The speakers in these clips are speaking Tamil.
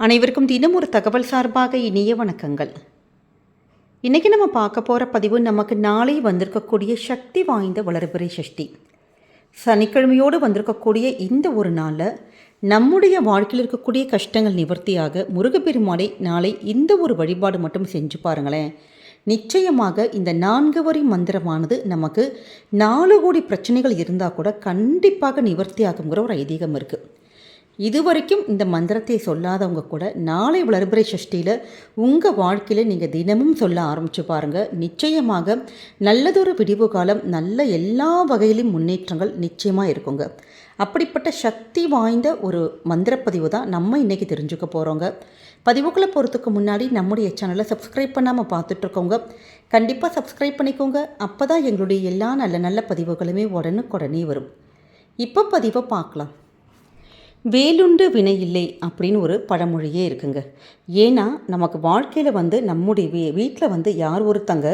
அனைவருக்கும் தினம் ஒரு தகவல் சார்பாக இனிய வணக்கங்கள். இன்றைக்கி நம்ம பார்க்க போகிற பதிவு நமக்கு நாளை வந்திருக்கக்கூடிய சக்தி வாய்ந்த வளர்பிறை சஷ்டி. சனிக்கிழமையோடு வந்திருக்கக்கூடிய இந்த ஒரு நாளில் நம்முடைய வாழ்க்கையில் இருக்கக்கூடிய கஷ்டங்கள் நிவர்த்தியாக முருகப்பெருமாளை நாளை இந்த ஒரு வழிபாடு மட்டும் செஞ்சு பாருங்களேன். நிச்சயமாக இந்த நான்கு வரி மந்திரமானது நமக்கு நாலு கோடி பிரச்சனைகள் இருந்தால் கூட கண்டிப்பாக நிவர்த்தி ஆகுங்கிற ஒரு ஐதீகம் இருக்குது இதுவரைக்கும் இந்த மந்திரத்தை சொல்லாதவங்க கூட நாளை வளர்பிறை சஷ்டியில் உங்கள் வாழ்க்கையில் நீங்கள் தினமும் சொல்ல ஆரம்பித்து பாருங்கள் நிச்சயமாக நல்லதொரு விடிவு காலம் நல்ல எல்லா வகையிலும் முன்னேற்றங்கள் நிச்சயமாக இருக்குங்க. அப்படிப்பட்ட சக்தி வாய்ந்த ஒரு மந்திரப்பதிவு தான் நம்ம இன்றைக்கி தெரிஞ்சுக்க போகிறோங்க பதிவுக்குள்ளே போகிறதுக்கு முன்னாடி நம்முடைய சேனலை சப்ஸ்கிரைப் பண்ணாமல் பார்த்துட்ருக்கோங்க. கண்டிப்பாக சப்ஸ்கிரைப் பண்ணிக்கோங்க. அப்போ தான் எங்களுடைய எல்லா நல்ல நல்ல பதிவுகளுமே உடனுக்குடனே வரும். இப்போ பதிவை பார்க்கலாம். வேலுண்டு வினை இல்லை அப்படின்னு ஒரு பழமொழியே இருக்குங்க. ஏன்னா நமக்கு வாழ்க்கையில் வந்து நம்முடைய வீ வீட்டில் வந்து யார் ஒருத்தங்க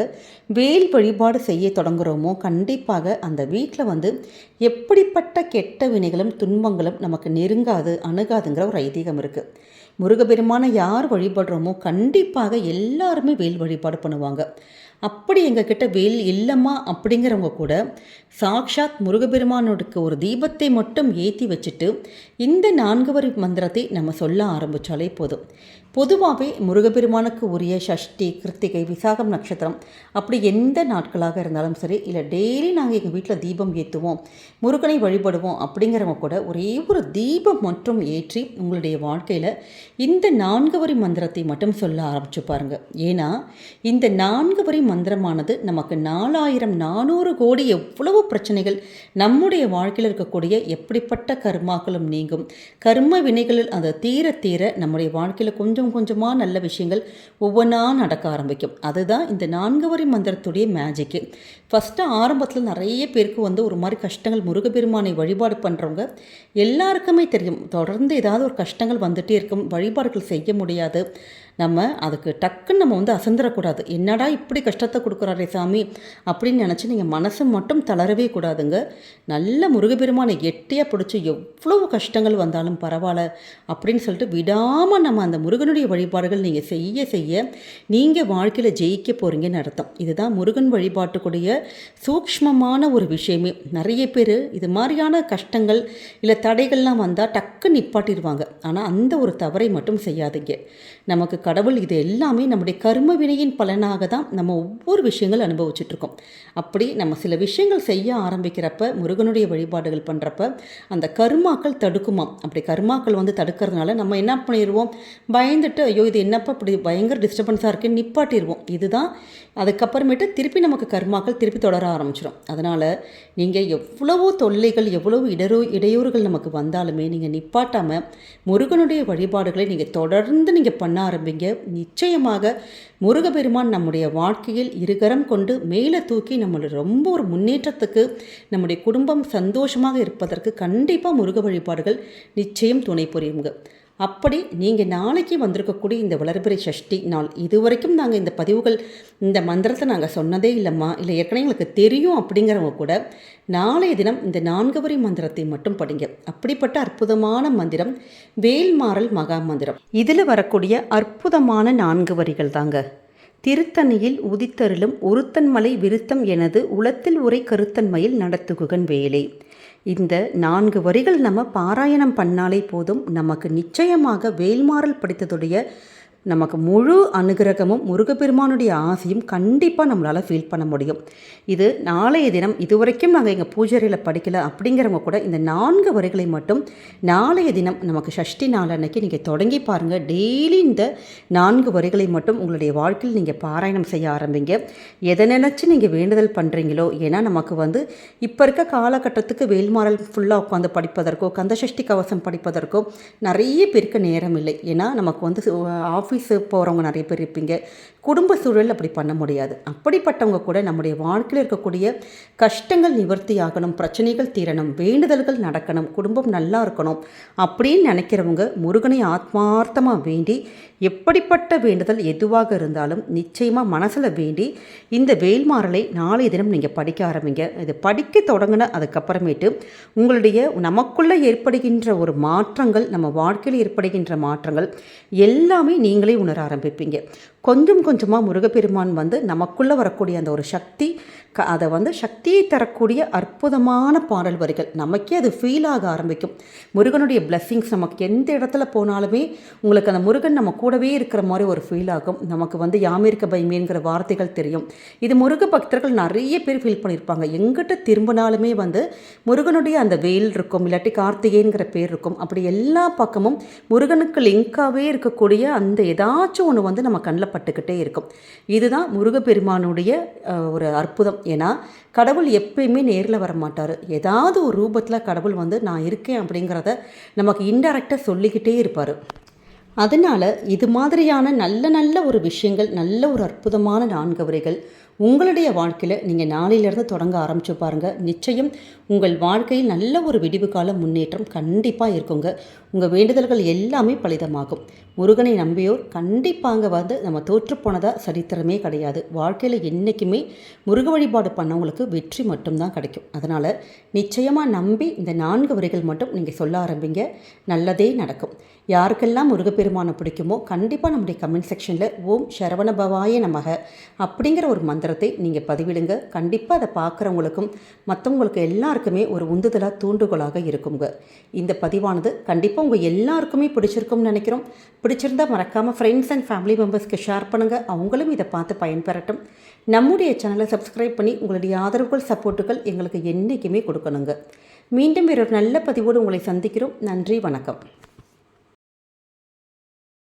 வேல் வழிபாடு செய்ய தொடங்குகிறோமோ கண்டிப்பாக அந்த வீட்டில் வந்து எப்படிப்பட்ட கெட்ட வினைகளும் துன்பங்களும் நமக்கு நெருங்காது அணுகாதுங்கிற ஒரு ஐதீகம் இருக்குது முருகப்பெருமானை யார் வழிபடுறோமோ கண்டிப்பாக எல்லாருமே வேல் வழிபாடு பண்ணுவாங்க. அப்படி எங்ககிட்ட வேல் இல்லைம்மா அப்படிங்கிறவங்க கூட சாக்ஷாத் முருகப்பெருமானோடுக்கு ஒரு தீபத்தை மட்டும் ஏற்றி வச்சுட்டு இந்த நான்கு வரி மந்திரத்தை நம்ம சொல்ல ஆரம்பித்தாலே போதும். பொதுவாகவே முருகபெருமானுக்கு உரிய சஷ்டி கிருத்திகை விசாகம் நட்சத்திரம் அப்படி எந்த நாட்களாக இருந்தாலும் சரி இல்லை டெய்லி நாங்கள் எங்கள் வீட்டில் தீபம் ஏற்றுவோம் முருகனை வழிபடுவோம் அப்படிங்கிறவங்க கூட ஒரே ஒரு தீபம் மட்டும் ஏற்றி உங்களுடைய வாழ்க்கையில் இந்த நான்கு வரி மந்திரத்தை மட்டும் சொல்ல ஆரம்பிச்சு பாருங்கள் ஏன்னா இந்த நான்கு வரி மந்திரமானது நமக்கு நாலாயிரம் நானூறு கோடி எவ்வளவு பிரச்சனைகள் நம்முடைய வாழ்க்கையில் இருக்கக்கூடிய எப்படிப்பட்ட கர்மாக்களும் நீங்கும். கர்ம வினைகளில் அது தீர தீர நம்முடைய வாழ்க்கையில் கொஞ்சம் கொஞ்சமாக நல்ல விஷயங்கள் ஒவ்வொன்றா நடக்க ஆரம்பிக்கும். அதுதான் இந்த நான்கு வரி மந்திரத்துடைய மேஜிக்கு ஃபஸ்ட்டு ஆரம்பத்தில் நிறைய பேருக்கு வந்து ஒரு மாதிரி கஷ்டங்கள் முருகப்பெருமானை வழிபாடு பண்ணுறவங்க எல்லாருக்குமே தெரியும். தொடர்ந்து ஏதாவது ஒரு கஷ்டங்கள் வந்துகிட்டே இருக்கும். வழிபாடுகள் செய்ய முடியாது. நம்ம அதுக்கு டக்குன்னு நம்ம வந்து அசந்துடக்கூடாது என்னடா இப்படி கஷ்டத்தை கொடுக்குறாரே சாமி? அப்படின்னு நினச்சி நீங்கள் மனசு மட்டும் தளரவே கூடாதுங்க. நல்ல முருகப்பெருமானை எட்டியாக பிடிச்சி எவ்வளவு கஷ்டங்கள் வந்தாலும் பரவாயில்ல அப்படின்னு சொல்லிட்டு விடாமல் நம்ம அந்த முருகனுடைய வழிபாடுகள் நீங்கள் செய்ய செய்ய நீங்கள் வாழ்க்கையில் ஜெயிக்க போகிறீங்கன்னு அர்த்தம். இதுதான் முருகன் வழிபாட்டுக்குடைய சூக்ஷ்மமான ஒரு விஷயமே. நிறைய பேர் இது மாதிரியான கஷ்டங்கள் இல்லை தடைகள்லாம் வந்தால் டக்கு நிப்பாட்டிடுவாங்க ஆனால் அந்த ஒரு தவறை மட்டும் செய்யாதீங்க. நமக்கு கடவுள் இது எல்லாமே நம்முடைய கர்ம வினையின் பலனாக தான் நம்ம ஒவ்வொரு விஷயங்கள் அனுபவிச்சுட்ருக்கோம். அப்படி நம்ம சில விஷயங்கள் செய்ய ஆரம்பிக்கிறப்ப முருகனுடைய வழிபாடுகள் பண்ணுறப்ப அந்த கர்மாக்கள் தடுக்குமாம் அப்படி கர்மாக்கள் வந்து தடுக்கிறதுனால நம்ம என்ன பண்ணிடுவோம் பயந்துட்டு ஐயோ இது என்னப்பா இப்படி பயங்கர டிஸ்டர்பன்ஸாக இருக்குன்னு நிப்பாட்டிடுவோம் இதுதான் அதுக்கப்புறமேட்டு திருப்பி நமக்கு கர்மாக்கள் திருப்பி தொடர ஆரம்பிச்சிடும் அதனால் நீங்கள் எவ்வளவோ தொல்லைகள் எவ்வளவு இடரோ இடையூறுகள் நமக்கு வந்தாலுமே நீங்கள் நிப்பாட்டாமல் முருகனுடைய வழிபாடுகளை நீங்கள் தொடர்ந்து நீங்கள் பண்ண ஆரம்பிங்க. நிச்சயமாக முருகபெருமான் நம்முடைய வாழ்க்கையில் இருகரம் கொண்டு மேலே தூக்கி நம்மளை ரொம்ப ஒரு முன்னேற்றத்துக்கு நம்முடைய குடும்பம் சந்தோஷமாக இருப்பதற்கு கண்டிப்பாக முருக வழிபாடுகள் நிச்சயம் துணை புரியுங்க. அப்படி நீங்கள் நாளைக்கு வந்திருக்கக்கூடிய இந்த வளர்பிறை சஷ்டி நாள் இதுவரைக்கும் நாங்கள் இந்த பதிவுகள் இந்த மந்திரத்தை நாங்கள் சொன்னதே இல்லைம்மா. இல்லை ஏற்கனவே எங்களுக்கு தெரியும் அப்படிங்கிறவங்க கூட நாளைய தினம் இந்த நான்கு வரி மந்திரத்தை மட்டும் படிங்க. அப்படிப்பட்ட அற்புதமான மந்திரம் வேல்மாறல் மகா மந்திரம். இதில் வரக்கூடிய அற்புதமான நான்கு வரிகள் தாங்க. திருத்தணியில் உதித்தருளும் ஒருத்தன்மலை விருத்தம் எனது உளத்தில் உரை கருத்தன்மையில் நடத்துகுகன் வேலை. இந்த நான்கு வரிகள் நம்ம பாராயணம் பண்ணாலே போதும் நமக்கு நிச்சயமாக வேல்மாறல் படித்ததுடைய நமக்கு முழு அனுகிரகமும் முருகப்பெருமானுடைய ஆசையும் கண்டிப்பாக நம்மளால் ஃபீல் பண்ண முடியும். இது நாளைய தினம் இதுவரைக்கும் நாங்கள் எங்கள் பூஜையில் படிக்கல அப்படிங்கிறவங்க கூட இந்த நான்கு வரிகளை மட்டும் நாளைய தினம் நமக்கு சஷ்டி நாள் அன்னைக்கு நீங்கள் தொடங்கி பாருங்கள் டெய்லி இந்த நான்கு வரிகளை மட்டும் உங்களுடைய வாழ்க்கையில் நீங்கள் பாராயணம் செய்ய ஆரம்பிங்க. எதை நினச்சி நீங்கள் வேண்டுதல் பண்ணுறீங்களோ ஏன்னா நமக்கு வந்து இப்போ இருக்க காலகட்டத்துக்கு வேல்மாறல் ஃபுல்லாக உட்காந்து படிப்பதற்கோ கந்தசஷ்டி கவசம் படிப்பதற்கோ நிறைய பேருக்கு நேரம் இல்லை. ஏன்னா நமக்கு வந்து ஆஃபீஸ் ஆஃபீஸு போகிறவங்க நிறைய பேர் இருப்பீங்க. குடும்ப சூழல் அப்படி பண்ண முடியாது. அப்படிப்பட்டவங்க கூட நம்முடைய வாழ்க்கையில் இருக்கக்கூடிய கஷ்டங்கள் நிவர்த்தி ஆகணும் பிரச்சனைகள் தீரணும் வேண்டுதல்கள் நடக்கணும் குடும்பம் நல்லா இருக்கணும் அப்படின்னு நினைக்கிறவங்க முருகனை ஆத்மார்த்தமாக வேண்டி எப்படிப்பட்ட வேண்டுதல் எதுவாக இருந்தாலும் நிச்சயமாக மனசில் வேண்டி இந்த வேல்மாறலை நாளைய தினம் நீங்கள் படிக்க ஆரம்பிங்க. இது படிக்க தொடங்கின அதுக்கப்புறமேட்டு உங்களுடைய நமக்குள்ளே ஏற்படுகின்ற ஒரு மாற்றங்கள் நம்ம வாழ்க்கையில் ஏற்படுகின்ற மாற்றங்கள் எல்லாமே நீங்களே உணர ஆரம்பிப்பீங்க. கொஞ்சம் கொஞ்சமாக முருகப்பெருமான் வந்து நமக்குள்ளே வரக்கூடிய அந்த ஒரு சக்தி க அதை வந்து சக்தியை தரக்கூடிய அற்புதமான பாடல் வரிகள் நமக்கே அது ஃபீல் ஆக ஆரம்பிக்கும். முருகனுடைய பிளெஸ்ஸிங்ஸ் நமக்கு எந்த இடத்துல போனாலுமே உங்களுக்கு அந்த முருகன் நம்ம கூட கூடவே இருக்கிற மாதிரி ஒரு ஃபீல் ஆகும். நமக்கு வந்து யாமிருக்க பயமேங்கிற வார்த்தைகள் தெரியும். இது முருக பக்தர்கள் நிறைய பேர் ஃபீல் பண்ணியிருப்பாங்க எங்கிட்ட திரும்பினாலுமே வந்து முருகனுடைய அந்த வெயில் இருக்கும் இல்லாட்டி கார்த்திகேயங்கிற பேர் இருக்கும். அப்படி எல்லா பக்கமும் முருகனுக்கு லிங்காகவே இருக்கக்கூடிய அந்த ஏதாச்சும் ஒன்று வந்து நம்ம கண்ணில் பட்டுக்கிட்டே இருக்கும். இதுதான் முருகப்பெருமானுடைய ஒரு அற்புதம். ஏன்னா கடவுள் எப்பயுமே நேரில் வர மாட்டார். ஏதாவது ஒரு ரூபத்தில் கடவுள் வந்து நான் இருக்கேன் அப்படிங்கிறத நமக்கு இன்டெரக்டாக சொல்லிக்கிட்டே இருப்பார். அதனால் இது மாதிரியான நல்ல நல்ல ஒரு விஷயங்கள் நல்ல ஒரு அற்புதமான நான்கு வரைகள் உங்களுடைய வாழ்க்கையில் நீங்கள் நாளையிலேருந்து தொடங்க ஆரம்பிச்சு பாருங்கள் நிச்சயம் உங்கள் வாழ்க்கையில் நல்ல ஒரு விடிவு கால முன்னேற்றம் கண்டிப்பாக இருக்குங்க. உங்கள் வேண்டுதல்கள் எல்லாமே பலிதமாகும். முருகனை நம்பியோர் கண்டிப்பாங்க வந்து நம்ம தோற்றுப்போனதாக சரித்திரமே கிடையாது. வாழ்க்கையில் என்றைக்குமே முருக வழிபாடு பண்ணவங்களுக்கு வெற்றி மட்டும்தான் கிடைக்கும். அதனால் நிச்சயமாக நம்பி இந்த நான்கு வரிகள் மட்டும் நீங்கள் சொல்ல ஆரம்பிங்க. நல்லதே நடக்கும். யாருக்கெல்லாம் முருகப்பெருமானை பிடிக்குமோ கண்டிப்பாக நம்முடைய கமெண்ட் செக்ஷனில் ஓம் சரவணபவாய நமக அப்படிங்கிற ஒரு மந்திரத்தை நீங்கள் பதிவிடுங்க. கண்டிப்பாக அதை பார்க்குறவங்களுக்கும் மற்றவங்களுக்கு எல்லாருக்குமே ஒரு உந்துதலாக தூண்டுகோலாக இருக்குங்க. இந்த பதிவானது கண்டிப்பாக உங்கள் எல்லாருக்குமே பிடிச்சிருக்கும்னு நினைக்கிறோம். பிடிச்சிருந்தால் மறக்காமல் ஃப்ரெண்ட்ஸ் அண்ட் ஃபேமிலி மெம்பர்ஸ்க்கு ஷேர் பண்ணுங்கள் அவங்களும் இதை பார்த்து பயன்பெறட்டும். நம்முடைய சேனலை சப்ஸ்கிரைப் பண்ணி உங்களுடைய ஆதரவுகள் சப்போர்ட்டுகள் எங்களுக்கு என்றைக்குமே கொடுக்கணுங்க. மீண்டும் வேறொரு நல்ல பதிவோடு உங்களை சந்திக்கிறோம். நன்றி வணக்கம்.